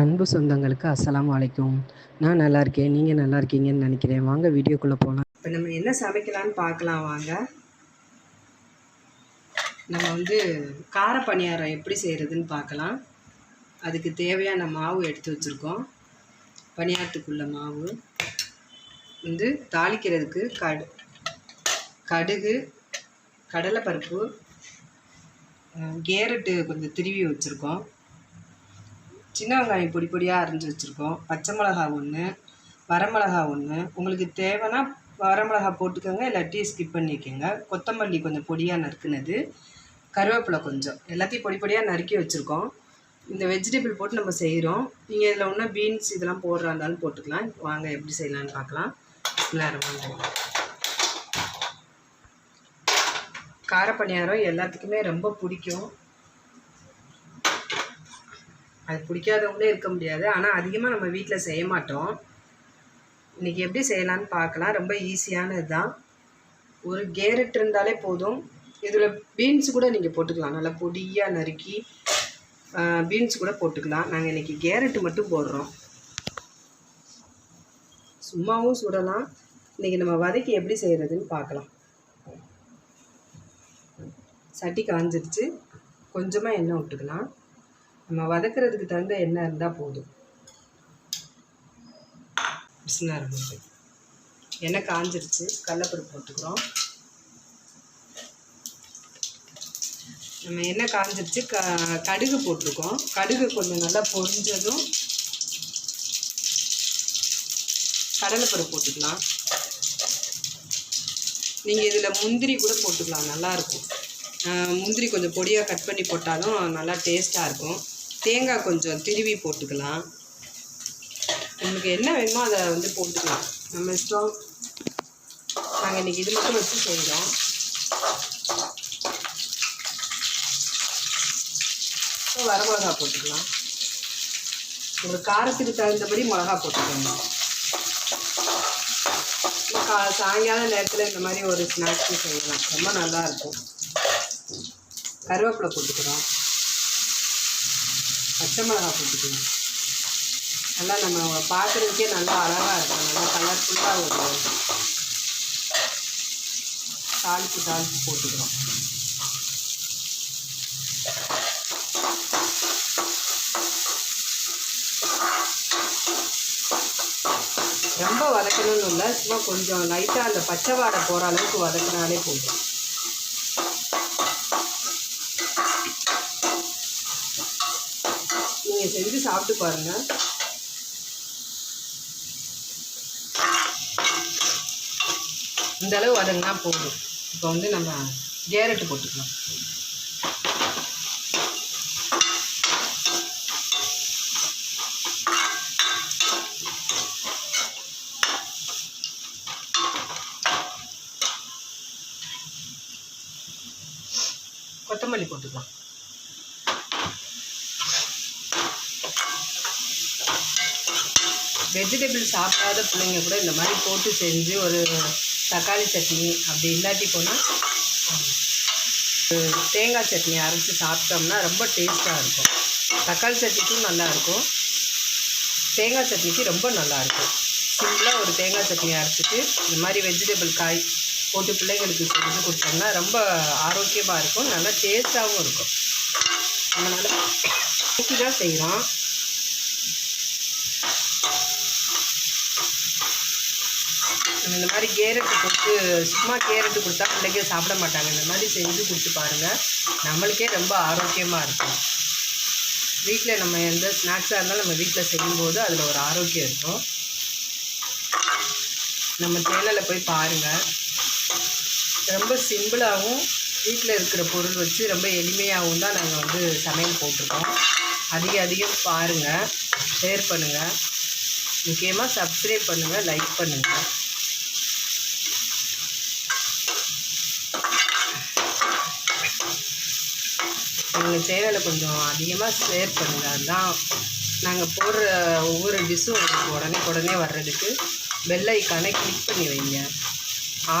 அன்பு சொந்தங்களுக்கு அஸ்லாம் அலைக்கும். நான் நல்லா இருக்கேன் நீங்கள் நல்லா இருக்கீங்கன்னு நினைக்கிறேன். வாங்க வீடியோக்குள்ளே போகலாம் இப்போ நம்ம என்ன சமைக்கலாம்னு பார்க்கலாம் வாங்க. நம்ம வந்து கார பணியாரம் எப்படி செய்கிறதுன்னு பார்க்கலாம். அதுக்கு தேவையான மாவு எடுத்து வச்சுருக்கோம். பணியாரத்துக்குள்ள மாவு. வந்து தாளிக்கிறதுக்கு கடு கடுகு கடலைப்பருப்பு கேரட்டு கொஞ்சம் திருவி வச்சுருக்கோம். சின்ன வெங்காயம் பொடி பொடியாக அரிஞ்சு வச்சுருக்கோம். பச்சை மிளகா ஒன்று வரமிளகா ஒன்று உங்களுக்கு தேவைன்னா வரமிளகா போட்டுக்கோங்க இல்லாட்டி ஸ்கிப் பண்ணிக்கோங்க. கொத்தமல்லி கொஞ்சம் பொடியாக நறுக்குனது கருவேப்பிலை கொஞ்சம். எல்லாத்தையும் பொடி பொடியாக நறுக்கி வச்சுருக்கோம். இந்த வெஜிடபிள் போட்டு நம்ம செய்கிறோம் நீங்கள் இதில் ஒன்றும் பீன்ஸ் இதெல்லாம் போடுறா இருந்தாலும் போட்டுக்கலாம். வாங்க எப்படி செய்யலாம்னு பார்க்கலாம். எல்லாரும் வாங்க. காரப்பணியாரம் எல்லாத்துக்குமே ரொம்ப பிடிக்கும். அது பிடிக்காதவங்களே இருக்க முடியாது. ஆனால் அதிகமாக நம்ம வீட்டில் செய்ய மாட்டோம். இன்றைக்கி எப்படி செய்யலான்னு பார்க்கலாம். ரொம்ப ஈஸியானது தான். ஒரு கேரட் இருந்தாலே போதும். இதில் பீன்ஸ் கூட நீங்கள் போட்டுக்கலாம். நல்லா பொடியாக நறுக்கி பீன்ஸ் கூட போட்டுக்கலாம். நாங்கள் இன்றைக்கி கேரட் மட்டும் போடுறோம். சும்மாவும் சுடலாம். இன்றைக்கி நம்ம வதக்கி எப்படி செய்கிறதுன்னு பார்க்கலாம். சட்டி காஞ்சிருச்சு. கொஞ்சமாக எண்ணெய் விட்டுக்கலாம். நம்ம வதக்குறதுக்கு தகுந்த எண்ணெய் இருந்தால் போதும். பிஸ்னா இருந்தது எண்ணெய் காஞ்சிருச்சு. கடலப்பருப்பு போட்டுக்கிறோம். நம்ம எண்ணெய் காஞ்சிருச்சு. க கடுகு போட்டிருக்கோம். கடுகு கொஞ்சம் நல்லா பொரிஞ்சதும் கடலைப்பருப்பு போட்டுக்கலாம். நீங்கள் இதில் முந்திரி கூட போட்டுக்கலாம். நல்லாயிருக்கும் முந்திரி கொஞ்சம் பொடியாக கட் பண்ணி போட்டாலும் நல்லா டேஸ்ட்டாக இருக்கும். தேங்காய் கொஞ்சம் திருவி போட்டுக்கலாம். உங்களுக்கு என்ன வேணுமோ அதை வந்து போட்டுக்கலாம். நம்ம இஷ்டம் நாங்கள் இன்றைக்கி இது மட்டும் வச்சு செய்கிறோம் வரமிளகா போட்டுக்கலாம். ஒரு காரத்துக்கு தகுந்தபடி மிளகா போட்டுக்கணும் கா சாயங்கால நேரத்தில் இந்த மாதிரி ஒரு ஸ்நாக்ஸும் செய்யலாம். ரொம்ப நல்லா இருக்கும். கருவேப்பிலை போட்டுக்கிறோம். பச்சை மிளகா போட்டுக்கணும் நல்லா நம்ம பார்க்குறதுக்கே நல்லா அழகாக இருக்கும். நல்லா கலர்ஃபுல்லாக ஒரு தாளிப்பு தாளிப்பு போட்டுக்கிறோம். ரொம்ப வதக்கணும்னு இல்லை சும்மா கொஞ்சம் லைட்டாக அந்த பச்சை வாடை போகிற அளவுக்கு வதக்கினாலே போதும். நீங்கள் செஞ்சு சாப்பிட்டு பாருங்கள் இந்தளவு வதங்கினா போதும். இப்போ வந்து நம்ம கேரட்டு போட்டுக்கலாம். வெஜிடபிள் சாப்பிடாத பிள்ளைங்க கூட இந்த மாதிரி போட்டு செஞ்சு ஒரு தக்காளி சட்னி அப்படி இல்லாட்டி போனால் தேங்காய் சட்னி அரைச்சி சாப்பிட்டோம்னா ரொம்ப டேஸ்ட்டாக இருக்கும். தக்காளி சட்னிக்கும் நல்லாயிருக்கும் தேங்காய் சட்னிக்கு ரொம்ப நல்லா இருக்கும். சிம்பிளாக ஒரு தேங்காய் சட்னி அரைச்சிட்டு இந்த மாதிரி வெஜிடபிள் காய் போட்டு பிள்ளைங்களுக்கு செஞ்சு கொடுத்தோம்னா ரொம்ப ஆரோக்கியமாக இருக்கும். நல்லா டேஸ்ட்டாகவும் இருக்கும். அதனால் தான் செய்கிறோம் நம்ம இந்த மாதிரி கேரட்டு கொடுத்து சும்மா கேரட்டு கொடுத்தா பிள்ளைங்க சாப்பிட மாட்டாங்க. இந்த மாதிரி செஞ்சு கொடுத்து பாருங்கள் நம்மளுக்கே ரொம்ப ஆரோக்கியமாக இருக்கும். வீட்டில் நம்ம எந்த ஸ்நாக்ஸாக இருந்தாலும் நம்ம வீட்டில் செய்யும்போது அதில் ஒரு ஆரோக்கியம் இருக்கும். நம்ம சேனலில் போய் பாருங்கள் ரொம்ப சிம்பிளாகவும் வீட்டில் இருக்கிற பொருள் வச்சு ரொம்ப எளிமையாகவும் தான் நாங்கள் வந்து சமையல் போட்டிருக்கோம். அதிக அதிகம் பாருங்கள் ஷேர் பண்ணுங்கள் முக்கியமாக சப்ஸ்கிரைப் பண்ணுங்கள் லைக் பண்ணுங்கள் எங்கள் சேனலை கொஞ்சம் அதிகமாக ஷேர் பண்ணுங்கள் அதுதான் நாங்கள் போடுற ஒவ்வொரு டிஷ்ஷும் உங்களுக்கு உடனே உடனே வர்றதுக்கு பெல் ஐக்கானை கிளிக் பண்ணி வைங்க.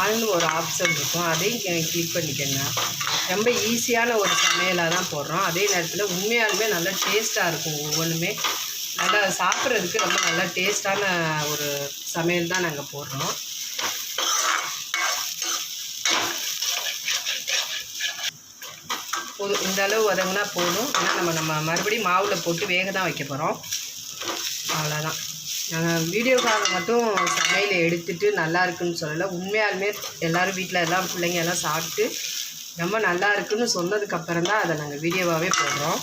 ஆள்னு ஒரு ஆப்ஷன் இருக்கும். அதையும் கிளிக் பண்ணிக்கோங்க. ரொம்ப ஈஸியான ஒரு சமையலாக தான் போடுறோம். அதே நேரத்தில் உண்மையாலுமே நல்லா டேஸ்ட்டாக இருக்கும் ஒவ்வொன்றுமே நல்லா சாப்பிட்றதுக்கு ரொம்ப நல்லா டேஸ்ட்டான ஒரு சமையல் தான் நாங்கள் போடுறோம். போதும் இந்த அளவு வதங்கினா போதும். ஏன்னா நம்ம நம்ம மறுபடியும் மாவில் போட்டு வேக தான் வைக்க போகிறோம் அவ்வளோதான் நாங்கள் வீடியோக்காக மட்டும் சமையல் எடுத்துட்டு நல்லா இருக்குன்னு சொல்லலை. உண்மையாலுமே எல்லோரும் வீட்டில் எல்லாம் பிள்ளைங்க எல்லாம் சாப்பிட்டு ரொம்ப நல்லா இருக்குன்னு சொன்னதுக்கப்புறம் தான் அதை நாங்கள் வீடியோவாகவே போடுறோம்.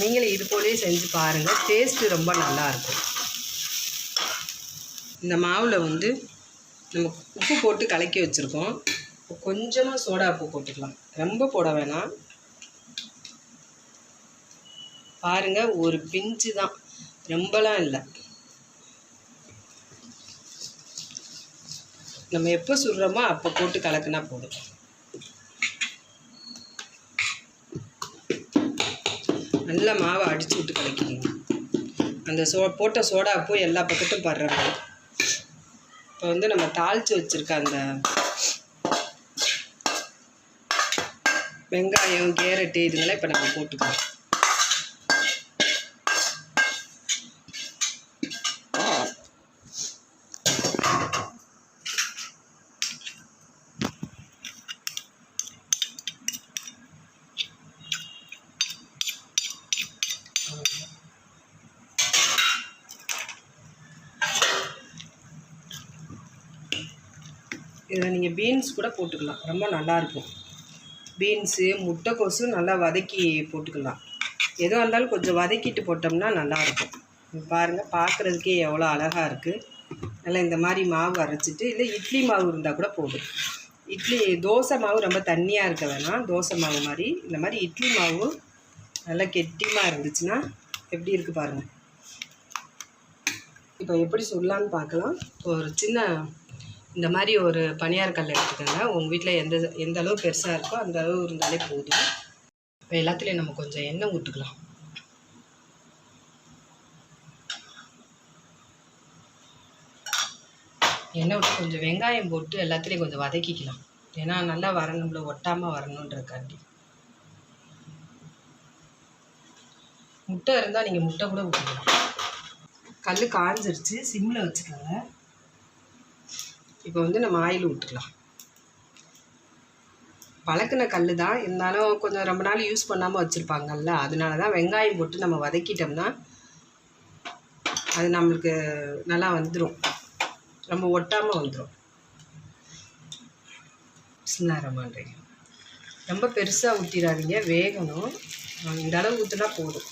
நீங்களும் இது போலேயே செஞ்சு பாருங்கள் டேஸ்ட்டு ரொம்ப நல்லாயிருக்கும் இந்த மாவில் வந்து நம்ம உப்பு போட்டு கலக்கி வச்சுருக்கோம். கொஞ்சமாக சோடா உப்பு போட்டுக்கலாம். ரொம்ப போட வேணாம். பாருங்க ஒரு பிஞ்சு தான். ரொம்பலாம் இல்லை. நம்ம எப்போ சுடுறோமோ அப்போ போட்டு கலக்குனா போதும். நல்லா மாவை அடிச்சு விட்டு கலக்கிக்கணும் அந்த சோ போட்ட சோடா உப்பு எல்லா பக்கத்தும் படுற இப்போ வந்து நம்ம தாளித்து வச்சுருக்க அந்த வெங்காயம் கேரட்டு இதுங்களாம் இப்போ நம்ம போட்டுக்கலாம். இதில் நீங்கள் பீன்ஸ் கூட போட்டுக்கலாம். ரொம்ப நல்லாயிருக்கும் பீன்ஸு முட்டைக்கோசு நல்லா வதக்கி போட்டுக்கலாம். எதுவாக இருந்தாலும் கொஞ்சம் வதக்கிட்டு போட்டோம்னா நல்லாயிருக்கும். பாருங்கள் பார்க்குறதுக்கே எவ்வளோ அழகாக இருக்குது நல்லா இந்த மாதிரி மாவு அரைச்சிட்டு இல்லை இட்லி மாவு இருந்தால் கூட போதும். இட்லி தோசை மாவு ரொம்ப தண்ணியாக இருக்க வேணாம். தோசை மாவு மாதிரி. இந்த மாதிரி இட்லி மாவு நல்லா கெட்டியமாக இருந்துச்சுன்னா எப்படி இருக்குது பாருங்கள் இப்போ எப்படி சொல்லலான்னு பார்க்கலாம். ஒரு சின்ன இந்த மாதிரி ஒரு பணியார் கல் எடுத்துக்கோங்க. உங்கள் வீட்டில் எந்த எந்த அளவு பெருசாக இருக்கோ அந்த அளவு இருந்தாலே போதும். இப்போ எல்லாத்துலேயும் நம்ம கொஞ்சம் எண்ணெய் ஊற்றுக்கலாம் எண்ணெய் விட்டு கொஞ்சம் வெங்காயம் போட்டு எல்லாத்துலேயும் கொஞ்சம் வதக்கிக்கலாம். ஏன்னா நல்லா வரணும்ல ஒட்டாமல் வரணுன்றக்காண்டி முட்டை இருந்தால் நீங்கள் முட்டை கூட ஊற்றிக்கலாம் கல் காஞ்சிருச்சு சிம்மில் வச்சுக்கோங்க. இப்போ வந்து நம்ம ஆயில் விட்டுக்கலாம் பழக்கின கல் தான் இருந்தாலும் கொஞ்சம் ரொம்ப நாள் யூஸ் பண்ணாமல் வச்சுருப்பாங்கல்ல அதனால தான் வெங்காயம் போட்டு நம்ம வதக்கிட்டோம்னா அது நம்மளுக்கு நல்லா வந்துடும் ரொம்ப ஒட்டாமல் வந்துடும் சின்னாரமான்றீங்க ரொம்ப பெருசாக ஊற்றிடாதீங்க வேகணும். இந்த அளவு ஊற்றினா போதும்.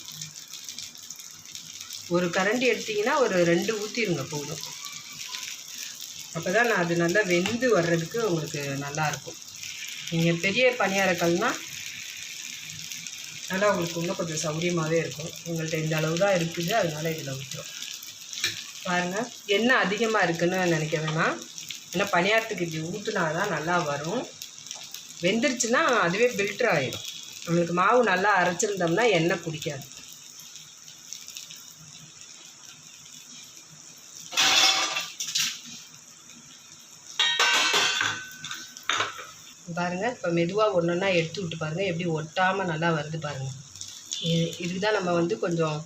ஒரு கரண்டி எடுத்திங்கன்னா ஒரு ரெண்டு ஊற்றிடுங்க போதும். அப்போ தான் நான் அது நல்லா வெந்து வர்றதுக்கு உங்களுக்கு நல்லாயிருக்கும். நீங்கள் பெரிய பணியாரக்கல்னால் நல்லா உங்களுக்கு இன்னும் கொஞ்சம் சௌரியமாகவே இருக்கும். உங்கள்கிட்ட இந்த அளவு தான் இருக்குது அதனால் இதில் ஊற்றுறோம் பாருங்கள் எண்ணெய் அதிகமாக இருக்குதுன்னு நினைக்க வேணாம். ஏன்னா பணியாரத்துக்கு இப்படி ஊற்றுனா தான் நல்லா வரும். வெந்துருச்சுன்னா அதுவே பில்ட்ரு ஆகிடும் நம்மளுக்கு மாவு நல்லா அரைச்சிருந்தோம்னா எண்ணெய் குடிக்காது. பாருங்கள் இப்போ மெதுவாக ஒன்று ஒன்றா எடுத்து விட்டு பாருங்கள் எப்படி ஒட்டாமல் நல்லா வருது பாருங்கள் இது இதுக்கு தான் நம்ம வந்து கொஞ்சம்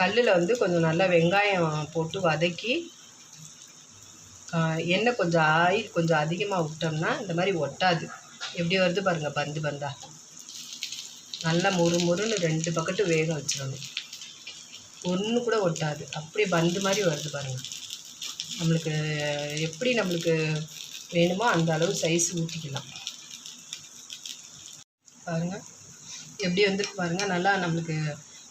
கல்லில் வந்து கொஞ்சம் நல்லா வெங்காயம் போட்டு வதக்கி எண்ணெய் கொஞ்சம் ஆயில் கொஞ்சம் அதிகமாக விட்டோம்னா இந்த மாதிரி ஒட்டாது. எப்படி வருது பாருங்கள் பந்து பந்தா. நல்லா மொறு மொறுன்னு ரெண்டு பக்கெட்டு வேக வச்சிடணும். ஒன்று கூட ஒட்டாது. அப்படியே பந்து மாதிரி வருது பாருங்கள் நம்மளுக்கு எப்படி நம்மளுக்கு வேணுமோ அந்த அளவு சைஸ் ஊற்றிக்கலாம் பாருங்கள் எப்படி வந்துருக்கு பாருங்கள் நல்லா நம்மளுக்கு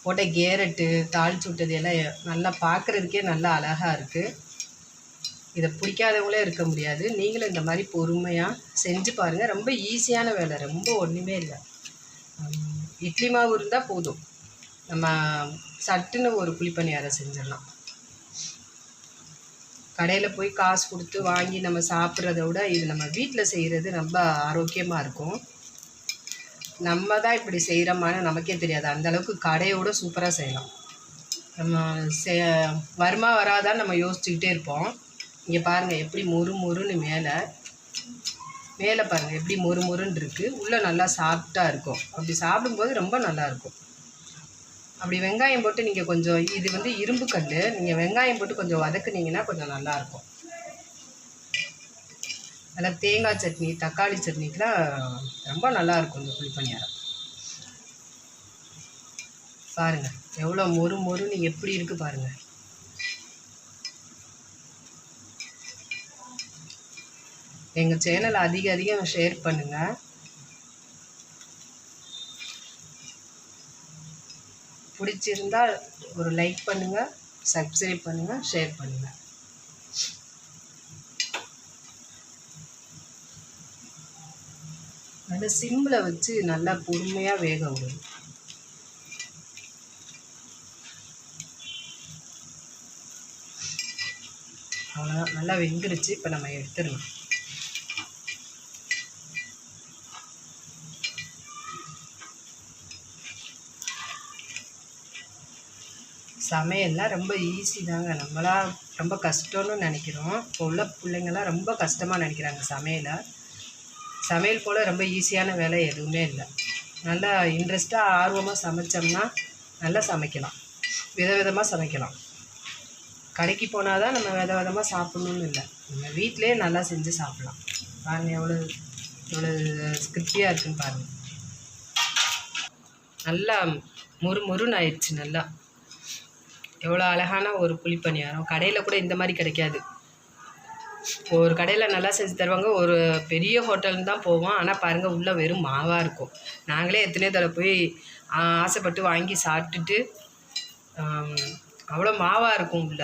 போட்ட கேரட்டு தாளிச்சு விட்டது எல்லாம் நல்லா பார்க்குறதுக்கே நல்லா அழகாக இருக்குது இதை பிடிக்காதவங்களே இருக்க முடியாது. நீங்களும் இந்த மாதிரி பொறுமையாக செஞ்சு பாருங்கள் ரொம்ப ஈஸியான வேலை. ரொம்ப ஒன்றுமே இல்லை. இட்லி மாவு இருந்தால் போதும். நம்ம சட்டுன்னு ஒரு குழிப்பணியாரம் செஞ்சிடலாம். கடையில் போய் காசு கொடுத்து வாங்கி நம்ம சாப்பிட்றத விட இது நம்ம வீட்டில் செய்கிறது ரொம்ப ஆரோக்கியமாக இருக்கும். நம்ம தான் இப்படி செய்கிறோமான்னு நமக்கே தெரியாது. அந்த அளவுக்கு சூப்பராக செய்யலாம். நம்ம செ வருமா வராதான்னு நம்ம யோசிச்சுக்கிட்டே இருப்போம். இங்கே பாருங்கள் எப்படி மொறு மொறுன்னு மேலே மேலே பாருங்கள் எப்படி மொறு மொறுன்னு இருக்குது உள்ளே நல்லா சாஃப்டாக இருக்கும். அப்படி சாப்பிடும்போது ரொம்ப நல்லாயிருக்கும் அப்படி வெங்காயம் போட்டு நீங்கள் கொஞ்சம் இது வந்து இரும்பு கல் நீங்கள் வெங்காயம் போட்டு கொஞ்சம் வதக்குனீங்கன்னா கொஞ்சம் நல்லாயிருக்கும் அதில் தேங்காய் சட்னி தக்காளி சட்னிக்கெலாம் ரொம்ப நல்லாயிருக்கும் இந்த புளிப்பணியாரம் பாருங்கள் எவ்வளோ மொறு மொறுன்னு எப்படி இருக்குது பாருங்கள் எங்கள் சேனலை அதிக அதிகம் ஷேர் பண்ணுங்கள் பிடிச்சிருந்தால் ஒரு லைக் பண்ணுங்கள் சப்ஸ்கிரைப் பண்ணுங்கள் ஷேர் பண்ணுங்கள் இந்த சிம்மில் வச்சு நல்லா பொறுமையாக வேக விடணும். அவ்வளோதான் நல்லா வெந்துருச்சு. இப்போ நம்ம எடுத்துடலாம். சமையல்லாம் ரொம்ப ஈஸி தாங்க. நம்மளா ரொம்ப கஷ்டம்னு நினைக்கிறோம். இப்போ உள்ள பிள்ளைங்கள்லாம் ரொம்ப கஷ்டமாக நினைக்கிறாங்க சமையலை. சமையல் போல் ரொம்ப ஈஸியான வேலை எதுவுமே இல்லை. நல்லா இன்ட்ரெஸ்ட்டாக ஆர்வமாக சமைச்சோம்னா நல்லா சமைக்கலாம். விதவிதமாக சமைக்கலாம். கடைக்கு போனால் தான் நம்ம வித விதமாக சாப்பிட்ணுன்னு இல்லை. நம்ம வீட்டிலே நல்லா செஞ்சு சாப்பிட்லாம். பாருங்கள் எவ்வளோ எவ்வளோ ஸ்கிருப்தியாக இருக்குன்னு பாருங்கள் நல்லா மொறு மொறுன்னு ஆயிடுச்சு நல்லா. எவ்வளோ அழகான ஒரு புளிப்பணியாரம். கடையில் கூட இந்த மாதிரி கிடைக்காது. ஒரு கடையில் நல்லா செஞ்சு தருவாங்க. ஒரு பெரிய ஹோட்டல்னு தான் போவோம். ஆனால் பாருங்கள் உள்ளே வெறும் மாவாக இருக்கும். நாங்களே எத்தனையோ தடவை போய் ஆசைப்பட்டு வாங்கி சாப்பிட்டுட்டு அவ்வளோ மாவாக இருக்கும் உள்ள.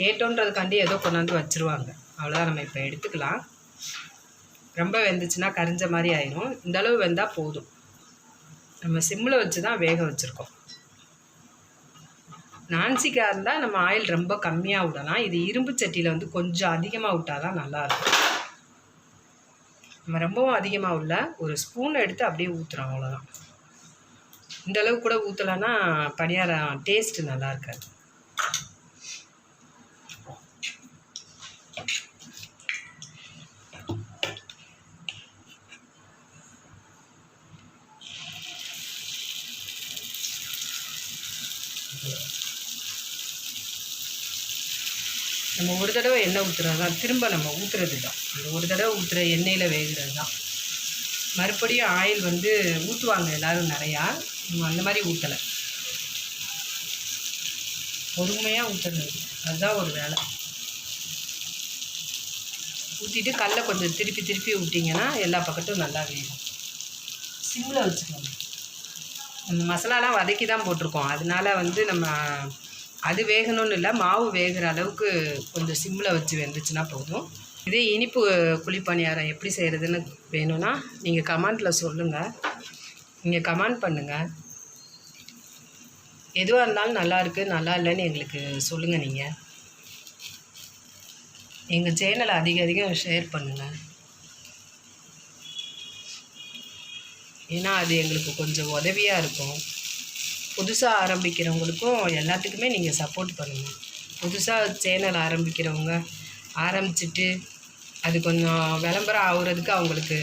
கேட்டோன்றதுக்காண்டி ஏதோ கொண்டாந்து வச்சுருவாங்க. அவ்வளோதான் நம்ம இப்போ எடுத்துக்கலாம். ரொம்ப வெந்துச்சுன்னா கரிஞ்ச மாதிரி ஆயிரும். இந்தளவு வெந்தால் போதும். நம்ம சிம்மில் வச்சு தான் வேக வச்சுருக்கோம். நான்சிக்காக இருந்தால் நம்ம ஆயில் ரொம்ப கம்மியாக விடலாம் இது இரும்பு சட்டியில் வந்து கொஞ்சம் அதிகமாக விட்டால் தான் நல்லாயிருக்கும் நம்ம ரொம்பவும் அதிகமாக உள்ள ஒரு ஸ்பூன் எடுத்து அப்படியே ஊற்றுறோம் அவ்வளோதான் இந்த அளவு கூட ஊற்றலைன்னா பணியாரம் டேஸ்ட்டு நல்லா இருக்காது நம்ம ஒரு தடவை எண்ணெய் ஊற்றுறது தான் திரும்ப நம்ம ஊற்றுறது தான். அந்த ஒரு தடவை ஊற்றுற எண்ணெயில் வேகிறது தான். மறுபடியும் ஆயில் வந்து ஊற்றுவாங்க எல்லோரும் நிறையா. நம்ம அந்த மாதிரி ஊற்றலை பொறுமையாக ஊற்றுறது அதுதான் ஒரு வேலை. ஊற்றிட்டு கல்லை கொஞ்சம் திருப்பி திருப்பி விட்டிங்கன்னா எல்லா பக்கத்தும் நல்லா வேகும். சிம்மில் வச்சுக்கோங்க. நம்ம மசாலாலாம் வதக்கி தான் போட்டிருக்கோம். அதனால வந்து நம்ம அது வேகணும்னு இல்லை மாவு வேகிற அளவுக்கு கொஞ்சம் சிம்மில் வச்சு வெந்துச்சுன்னா போதும். இதே இனிப்பு குழிப்பணியாரம் எப்படி செய்கிறதுன்னு வேணும்னா நீங்கள் கமெண்ட்டில் சொல்லுங்கள் நீங்கள் கமெண்ட் பண்ணுங்கள் எதுவாக இருந்தாலும் நல்லாயிருக்கு நல்லா இல்லைன்னு எங்களுக்கு சொல்லுங்கள் நீங்கள் எங்கள் சேனலை அதிக அதிகம் ஷேர் பண்ணுங்கள் ஏன்னா அது எங்களுக்கு கொஞ்சம் உதவியாக இருக்கும். புதுசாக ஆரம்பிக்கிறவங்களுக்கும் எல்லாத்துக்குமே நீங்கள் சப்போர்ட் பண்ணுங்கள் புதுசாக சேனல் ஆரம்பிக்கிறவங்க ஆரம்பிச்சிட்டு அது கொஞ்சம் விளம்பரம் ஆகுறதுக்கு அவங்களுக்கு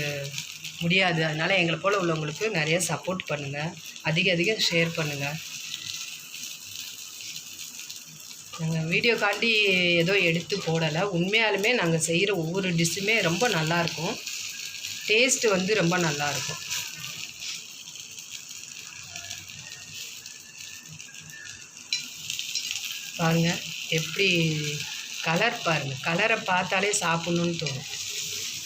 முடியாது. அதனால் எங்களை போல் உள்ளவங்களுக்கு நிறைய சப்போர்ட் பண்ணுங்கள் அதிக அதிகம் ஷேர் பண்ணுங்கள் நாங்கள் வீடியோ காண்டி ஏதோ எடுத்து போடலை. உண்மையாலுமே நாங்கள் செய்கிற ஒவ்வொரு டிஷ்ஷுமே ரொம்ப நல்லாயிருக்கும் டேஸ்ட்டு வந்து ரொம்ப நல்லாயிருக்கும் பாருங்க எப்படி கலர் பாருங்கள் கலரை பார்த்தாலே சாப்பிட்ணுன்னு தோணும்.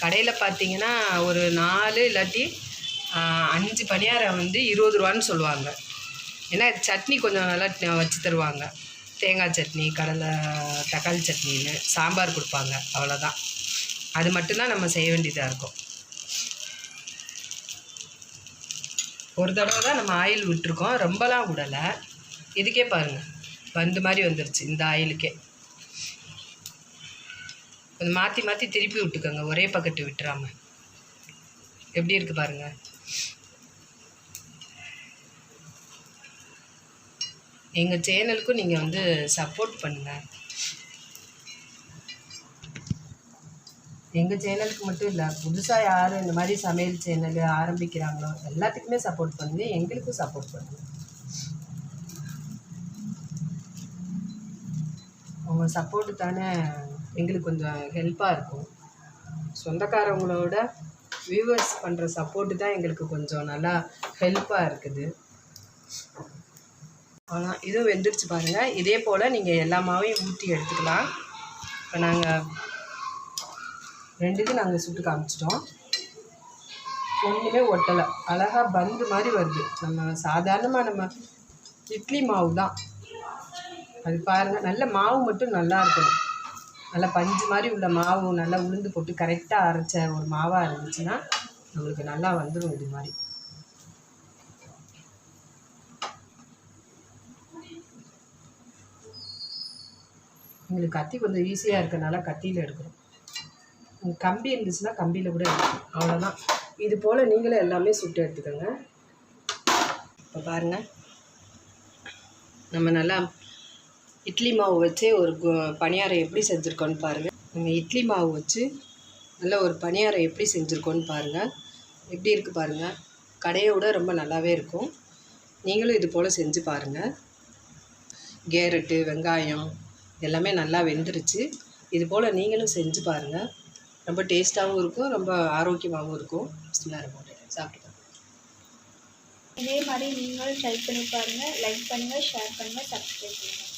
கடையில் பார்த்தீங்கன்னா ஒரு நாலு இல்லாட்டி அஞ்சு பணியாரம் வந்து இருபது ரூபான்னு சொல்லுவாங்க. ஏன்னா சட்னி கொஞ்சம் நல்லா வச்சு தருவாங்க. தேங்காய் சட்னி கடலை தக்காளி சட்னின்னு சாம்பார் கொடுப்பாங்க அவ்வளோதான் அது மட்டும்தான் நம்ம செய்ய வேண்டியதாக இருக்கும். ஒரு தடவை தான் நம்ம ஆயில் விட்டுருக்கோம். ரொம்பலாம் விடலை. இதுக்கே பாருங்கள் பந்து மாதிரி வந்துருச்சு இந்த ஆயிலுக்கே. கொஞ்சம் மாற்றி மாற்றி திருப்பி விட்டுக்கோங்க ஒரே பக்கெட்டு விட்டுறாம. எப்படி இருக்குது பாருங்க. எங்கள் சேனலுக்கும் நீங்கள் வந்து சப்போர்ட் பண்ணுங்கள் எங்கள் சேனலுக்கு மட்டும் இல்லை புதுசாக யார் இந்த மாதிரி சமையல் சேனல் ஆரம்பிக்கிறாங்களோ எல்லாத்துக்குமே சப்போர்ட் பண்ணுங்கள் எங்களுக்கும் சப்போர்ட் பண்ணுங்கள் அவங்க சப்போர்ட்டு தானே எங்களுக்கு கொஞ்சம் ஹெல்ப்பாக இருக்கும். சொந்தக்காரவங்களோட வியூவர்ஸ் பண்ணுற சப்போர்ட்டு தான் எங்களுக்கு கொஞ்சம் நல்லா ஹெல்ப்பாக இருக்குது. ஆனால் இதுவும் வெந்துருச்சு பாருங்கள் இதே போல் நீங்கள் எல்லா மாவையும் ஊற்றி எடுத்துக்கலாம். இப்போ நாங்கள் ரெண்டுக்கும் நாங்கள் சுட்டு காமிச்சிட்டோம். ஒன்றுமே ஒட்டலை. அழகாக பந்து மாதிரி வருது. நம்ம சாதாரணமாக நம்ம இட்லி மாவு தான். அது பாருங்கள் நல்ல மாவு மட்டும் நல்லா இருக்கணும். நல்லா பஞ்சு மாதிரி உள்ள மாவு நல்லா உளுந்து போட்டு கரெக்டாக அரைச்ச ஒரு மாவாக இருந்துச்சுன்னா நம்மளுக்கு நல்லா வந்துடும் இது மாதிரி. எங்களுக்கு கத்தி கொஞ்சம் ஈஸியாக இருக்கனால கத்தியில் எடுக்கிறோம். கம்பி இருந்துச்சுன்னா கம்பியில் கூட எடுக்கணும் அவ்வளோதான் இது போல் நீங்களும் எல்லாமே சுட்டு எடுத்துக்கோங்க. இப்போ பாருங்கள் நம்ம நல்லா இட்லி மாவு வச்சே ஒரு கு- பணியாரம் எப்படி செஞ்சுருக்கோன்னு பாருங்கள் நம்ம இட்லி மாவு வச்சு நல்ல ஒரு பணியாரம் எப்படி செஞ்சுருக்கோன்னு பாருங்கள் எப்படி இருக்குது பாருங்கள் கடையை விட ரொம்ப நல்லாவே இருக்கும். நீங்களும் இது போல் செஞ்சு பாருங்கள் கேரட்டு வெங்காயம் எல்லாமே நல்லா வெந்துருச்சு. இது போல் நீங்களும் செஞ்சு பாருங்கள் ரொம்ப டேஸ்ட்டாகவும் இருக்கும் ரொம்ப ஆரோக்கியமாகவும் இருக்கும். பிஸ்மில்லாஹ் ரஹ்மான் சாப்பிட்டு இதே மாதிரி நீங்களும் ட்ரை பண்ணி பாருங்கள் லைக் பண்ணுங்கள் ஷேர் பண்ணுங்கள் சப்ஸ்கிரைப் பண்ணுங்கள்